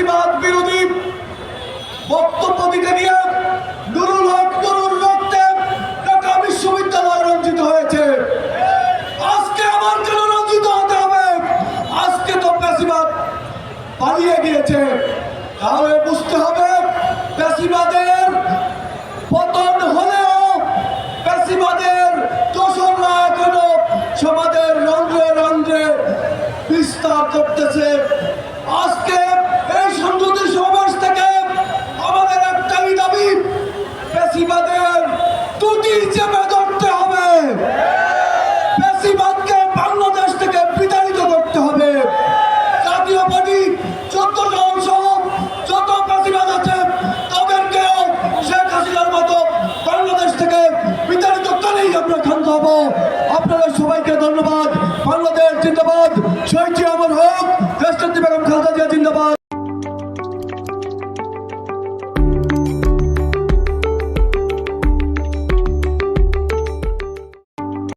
ফ্যাসিবাদ বিরোধী বক্তব্য দিতে গিয়ে নুরুল হক নুরুল রক্তে ঢাকা বিশ্ববিদ্যালয় রঞ্জিত হয়েছে। আজকে আমার কেন রঞ্জিত হতে হবে? আজকে তো ফ্যাসিবাদ পালিয়ে গিয়েছে। তাহলে বুঝতে হবে ফ্যাসিবাদের পতন হলেও ফ্যাসিবাদের না এখনও সমাজের রন্ধ্রে রন্ধ্রে বিস্তার করতেছে। আজকে চেপে ধরতে হবে। বেশিরভাগকে বাংলাদেশ থেকে বিতাড়িত করতে হবে। জাতীয় পার্টি চোদ্দ আছে মতো বাংলাদেশ থেকে করেই আমরা আপনাদের সবাইকে ধন্যবাদ। বাংলাদেশ জিন্দাবাদ। শহীদ আমার হয়ে